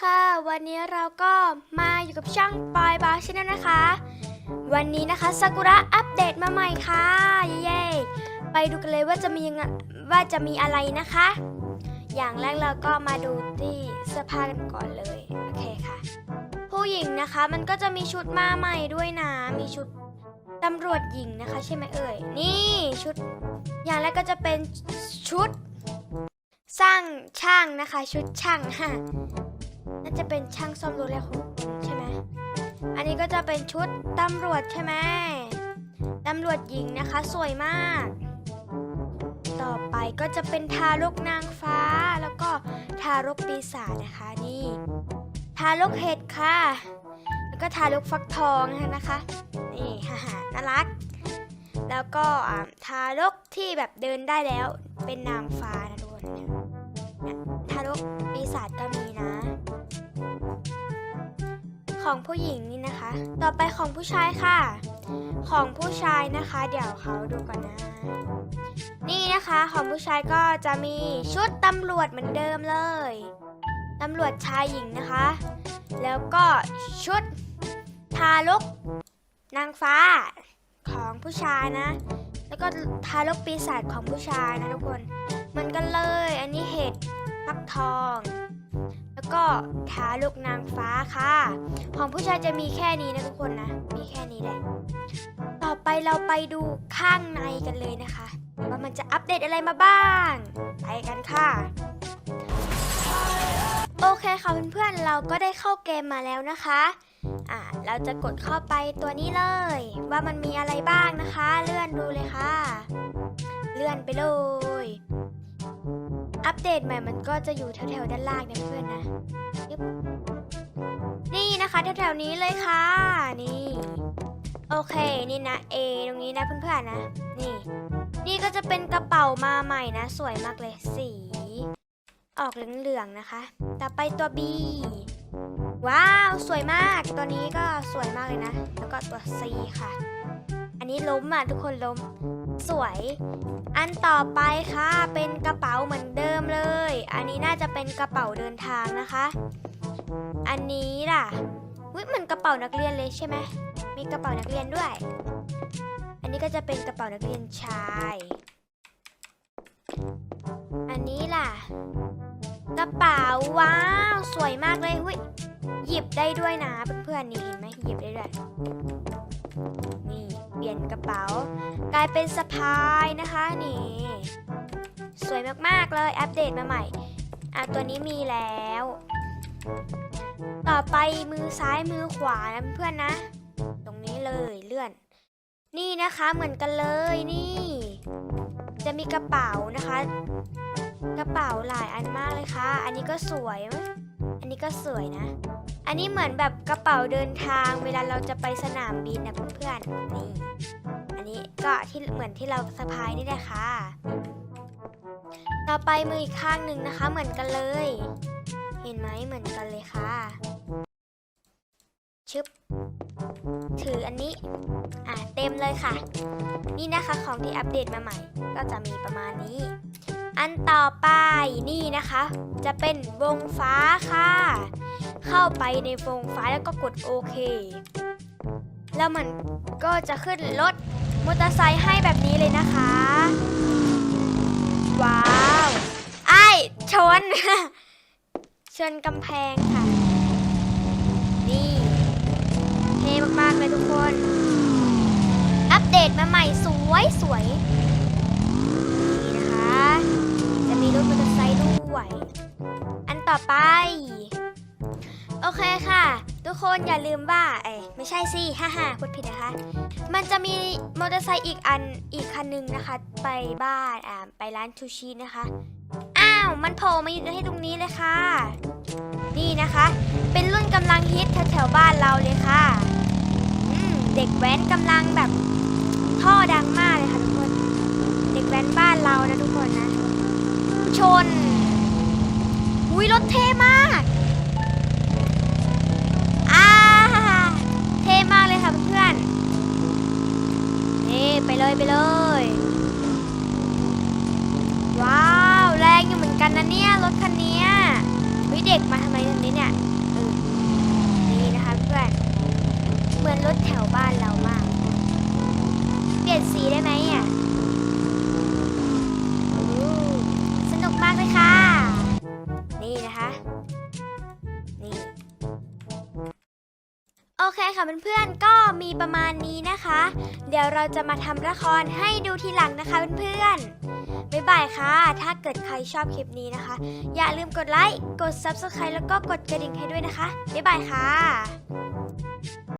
ค่ะ วันนี้เราก็มาอยู่กับช่างปอยบาชแนลนะคะ วันนี้นะคะซากุระอัปเดตมาใหม่ค่ะ เย้ๆไปดูกันเลยว่าจะมียังไงว่าจะมีอะไรนะคะ อย่างแรกเราก็มาดูที่เสื้อผ้ากันก่อนเลยโอเคค่ะ ผู้หญิงนะคะมันก็จะมีชุดมาใหม่ด้วยนะ มีชุดตำรวจหญิงนะคะ ใช่ไหมเอ่ย นี่ชุด อย่างแรกก็จะเป็นชุดสร้างช่างนะคะ ชุดช่างฮะ น่าจะเป็นช่างซ่อมรถแล้วใช่ไหมอันนี้ก็จะเป็นชุดตำรวจใช่ไหมตำรวจหญิงนะคะสวยมาก ต่อไปก็จะเป็นทารกนางฟ้า แล้วก็ทารกปีศาจนะคะนี่ ทารกเห็ดค่ะ แล้วก็ทารกฟักทองนะคะนี่ฮ่าๆน่ารัก แล้วก็อ่าทารกที่แบบเดินได้แล้วเป็นนางฟ้านะทุกคนเนี่ยทารกปีศาจก็มีนะ ของผู้หญิงนี่นะคะ ต่อไปของผู้ชายค่ะ ของผู้ชายนะคะ เดี๋ยวเขาดูก่อนนะ นี่นะคะของผู้ชายก็จะมีชุดตำรวจเหมือนเดิมเลย ตำรวจชายหญิงนะคะ แล้วก็ชุดทารกนางฟ้าของผู้ชายนะ แล้วก็ทารกปีศาจของผู้ชายนะทุกคน มันกันเลย อันนี้เห็ดฟักทอง ก็ทารกนางฟ้าค่ะ ของผู้ชายจะมีแค่นี้นะทุกคนนะ มีแค่นี้แหละ ต่อไปเราไปดูข้างในกันเลยนะคะ ว่ามันจะอัปเดตอะไรมาบ้าง ไปกันค่ะโอเคค่ะเพื่อนๆ เราก็ได้เข้าเกมมาแล้วนะคะ อ่า เราจะกดเข้าไปตัวนี้เลย ว่ามันมีอะไรบ้างนะคะ เลื่อนดูเลยค่ะ เลื่อนไปเลย อัปเดตใหม่มันก็จะอยู่แถวๆด้านล่างนะเพื่อนนะนี่นะคะแถวๆนี้เลยค่ะ นี่ โอเคนี่นะ A ตรงนี้นะเพื่อนๆนะ นี่ นี่ก็จะเป็นกระเป๋ามาใหม่นะ สวยมากเลยสี ออกเหลืองๆนะคะ ต่อไปตัว B ว้าว สวยมาก ตัวนี้ก็สวยมากเลยนะ แล้วก็ตัว C ค่ะ นี้ล้มอะทุกคนล้ม สวย อันต่อไปค่ะเป็นกระเป๋าเหมือนเดิมเลย อันนี้น่าจะเป็นกระเป๋าเดินทางนะคะ อันนี้ล่ะวิเหมือนกระเป๋านักเรียนเลยใช่ไหมมีกระเป๋านักเรียนด้วย อันนี้ก็จะเป็นกระเป๋านักเรียนชาย อันนี้ล่ะ กระเป๋าว้าว สวยมากเลยหุยหยิบได้ด้วยนะเพื่อนๆนี่เห็นไหมหยิบได้ด้วย นี่เปลี่ยนกระเป๋า กลายเป็นสะพายนะคะนี่ สวยมากๆเลยอัปเดตมาใหม่อะตัวนี้มีแล้ว ต่อไปมือซ้ายมือขวานะเพื่อนนะ ตรงนี้เลยเลื่อน นี่นะคะเหมือนกันเลยนี่ จะมีกระเป๋านะคะ กระเป๋าหลายอันมากเลยค่ะ อันนี้ก็สวย อันนี้ก็สวยนะ อันนี้เหมือนแบบกระเป๋าเดินทาง เวลาเราจะไปสนามบินนะเพื่อนๆนี่ อันนี้ก็ที่เหมือนที่เราสะพายนี่แหละค่ะ ต่อไปมืออีกข้างหนึ่งนะคะ เหมือนกันเลย เห็นไหมเหมือนกันเลยค่ะ ชึบ ถืออันนี้ อะเต็มเลยค่ะ นี่นะคะของที่อัปเดตมาใหม่ ก็จะมีประมาณนี้ อันต่อไปนี่นะคะ จะเป็นวงฟ้าค่ะ เข้าไปในวงฟ้าแล้วก็กดโอเค แล้วมันก็จะขึ้นรถมอเตอร์ไซค์ให้แบบนี้เลยนะคะ ว้าวไอ้ชน ชนกำแพงค่ะ นี่เท่มากๆเลยทุกคน อัปเดตมาใหม่สวยสวย ไป โอเคค่ะ ทุกคนอย่าลืมว่าเอ้ไม่ใช่สิฮ่าฮ่าพูดผิดนะคะ มันจะมีมอเตอร์ไซค์อีกอันอีกคันหนึงนะคะ ไปบ้านอ่าไปร้านชูชีนะคะ อ้าว มันโผล่มาอยู่ให้ตรงนี้เลยค่ะ นี่นะคะ เป็นรุ่นกำลังฮิตแถวๆบ้านเราเลยค่ะเด็กแว้นกำลังแบบท่อดังมากเลยค่ะทุกคน เด็กแว้นบ้านเรานะทุกคนนะ ชน อุ้ยรถเท่มากอ่าเท่มากเลยค่ะเพื่อนๆนี่ไปเลยไปเลย ว้าวแรงอยู่เหมือนกันนะเนี่ยรถคันนี้วิฮ้ยเด็กมาทำไมตรงนี้เนี่ยนี่นะคะเพื่อนเหมือนรถแถวบ้านเรามาก เปลี่ยนสีได้ไหมอะสนุกมากเลยค่ะ เคค่ะเพื่อนๆ ก็มีประมาณนี้นะคะ เดี๋ยวเราจะมาทำละครให้ดูทีหลังนะคะเพื่อนๆ บ๊ายบายค่ะ ถ้าเกิดใครชอบคลิปนี้นะคะ อย่าลืมกดไลค์ กด Subscribe แล้วก็กดกระดิ่งให้ด้วยนะคะ บ๊ายบายค่ะ